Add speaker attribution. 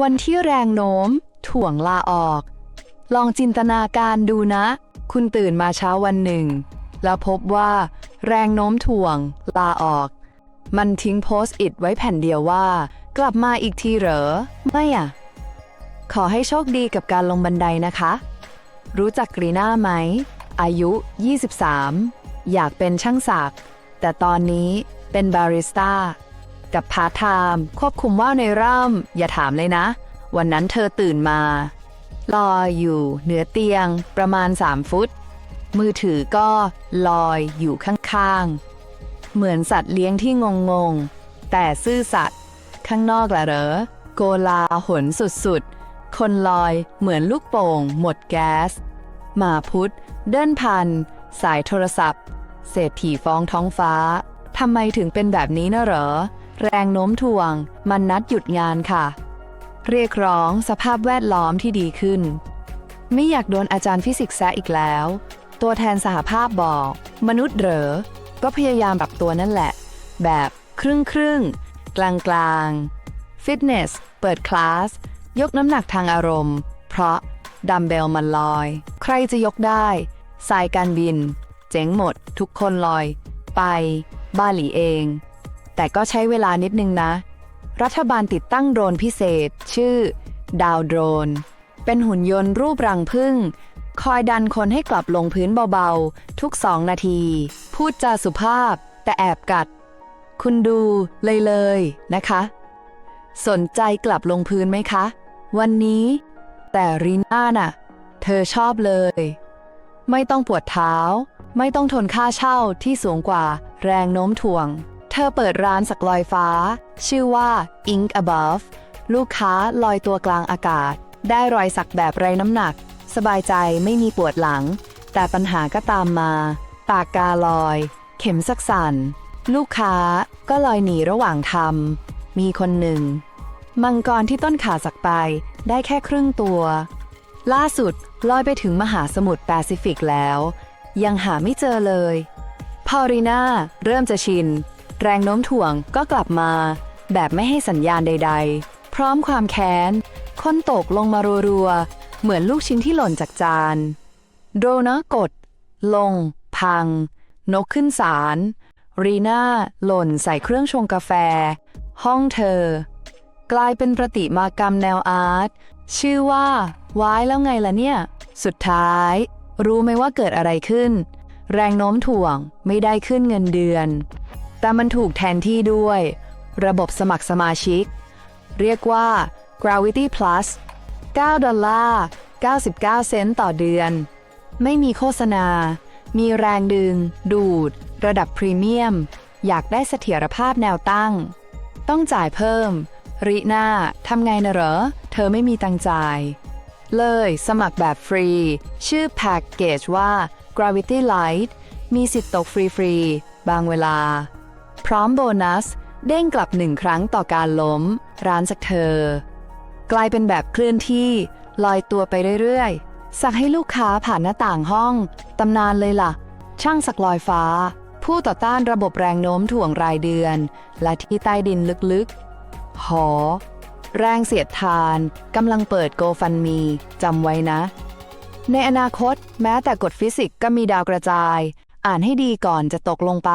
Speaker 1: วันที่แรงโน้ม ถ่วงลาออก ลองจินตนาการดูนะ คุณตื่นมาเช้าวันหนึ่ง แล้วพบว่า แรงโน้มถ่วง ลาออก มันทิ้งโพสต์อิทไว้แผ่นเดียวว่า กลับมาอีกทีเหรอ ไม่อะ ขอให้โชคดีกับการลงบันไดนะคะ รู้จักกรีน่าไหม อายุ 23 อยากเป็นช่างศักดิ์แต่ตอนนี้เป็นบาริสต้า กับพาร์ทไทม์ควบคุมว่าวในร่ำอย่าถามเลยนะ วันนั้นเธอตื่นมา ลอยอยู่เหนือเตียงประมาณ 3 ฟุต มือถือก็ลอยอยู่ข้างๆ เหมือนสัตว์เลี้ยงที่งงๆแต่ซื่อสัตย์ข้างนอกละเหรอ โกลาหนสุดๆ คนลอยเหมือนลูกโป่งหมดแก๊สหมาพุธเดินพัน สายโทรศัพท์ เศรษฐีฟ้องท้องฟ้าทำไมถึงเป็นแบบนี้นะเหรอ แรงโน้มถ่วง มันนัดหยุดงานค่ะ เรียกร้องสภาพแวดล้อมที่ดีขึ้น ไม่อยากโดนอาจารย์ฟิสิกส์แซะอีกแล้ว ตัวแทนสหภาพบอก มนุษย์เหรอ ก็พยายามปรับตัวนั่นแหละ แบบครึ่งครึ่งกลางกลางฟิตเนส เปิดคลาส ยกน้ำหนักทางอารมณ์ เพราะดัมเบลมันลอย ใครจะยกได้ สายการบิน เจ๋งหมด ทุกคนลอย ไป บาหลีเอง แต่ก็ใช้เวลานิดนึงนะ รัฐบาลติดตั้งโดรนพิเศษ ชื่อ ดาวโดรน เป็นหุ่นยนต์รูปรังผึ้งคอยดันคนให้กลับลงพื้นเบาๆ ทุกสองนาที พูดจาสุภาพ แต่แอบกัด คุณดูเลยเลยนะคะ สนใจกลับลงพื้นไหมคะ วันนี้ แต่รีน่าน่ะ เธอชอบเลย ไม่ต้องปวดเท้า ไม่ต้องทนค่าเช่าที่สูงกว่าแรงโน้มถ่วง เธอเปิดร้านสักลอยฟ้า ชื่อว่า Ink Above ลูกค้าลอยตัวกลางอากาศ ได้รอยสักแบบไร้น้ำหนัก สบายใจไม่มีปวดหลัง แต่ปัญหาก็ตามมา ปากกาลอย เข็มสักสันลูกค้าก็ลอยหนีระหว่างทำมีคนหนึ่ง มังกรที่ต้นขาสักไปได้แค่ครึ่งตัว ล่าสุดลอยไปถึงมหาสมุทรแปซิฟิกแล้ว ยังหาไม่เจอเลย พอรีนาเริ่มจะชิน แรงโน้มถ่วงก็กลับมา แบบไม่ให้สัญญาณใด ๆ พร้อมความแค้นค้นตกลงมารัวๆ เหมือนลูกชิ้นที่หล่นจากจาน โดนะกด ลง พัง นกขึ้นศาลรีน่าหล่นใส่เครื่องชงกาแฟ ห้องเธอ กลายเป็นประติมากรรมแนวอาร์ต ชื่อว่าวายแล้วไงล่ะเนี่ย สุดท้าย รู้ไหมว่าเกิดอะไรขึ้น แรงโน้มถ่วงไม่ได้ขึ้นเงินเดือน แต่มันถูกแทนที่ด้วย ระบบสมัครสมาชิก เรียกว่า Gravity Plus 9 ดอลลาร์ 99 เซนต์ต่อเดือน ไม่มีโฆษณา มีแรงดึง ดูด ระดับพรีเมียม อยากได้เสถียรภาพแนวตั้ง ต้องจ่ายเพิ่ม ริน่าทำไงนะเหรอ เธอไม่มีตังจ่าย เลยสมัครแบบฟรี ชื่อแพ็กเกจว่า Gravity Light มีสิทธิ์ตกฟรี ๆ บางเวลา พร้อมโบนัส เด้งกลับหนึ่งครั้งต่อการล้ม ร้านสักเธอ กลายเป็นแบบเคลื่อนที่ ลอยตัวไปเรื่อยๆ สักให้ลูกค้าผ่านหน้าต่างห้อง ตำนานเลยล่ะ ช่างสักลอยฟ้า ผู้ต่อต้านระบบแรงโน้มถ่วงรายเดือน และที่ใต้ดินลึกๆ หอ แรงเสียดทานกำลังเปิดโกฟันมีจำไว้นะ ในอนาคต แม้แต่กฎฟิสิกส์ก็มีดาวกระจาย อ่านให้ดีก่อนจะตกลงไป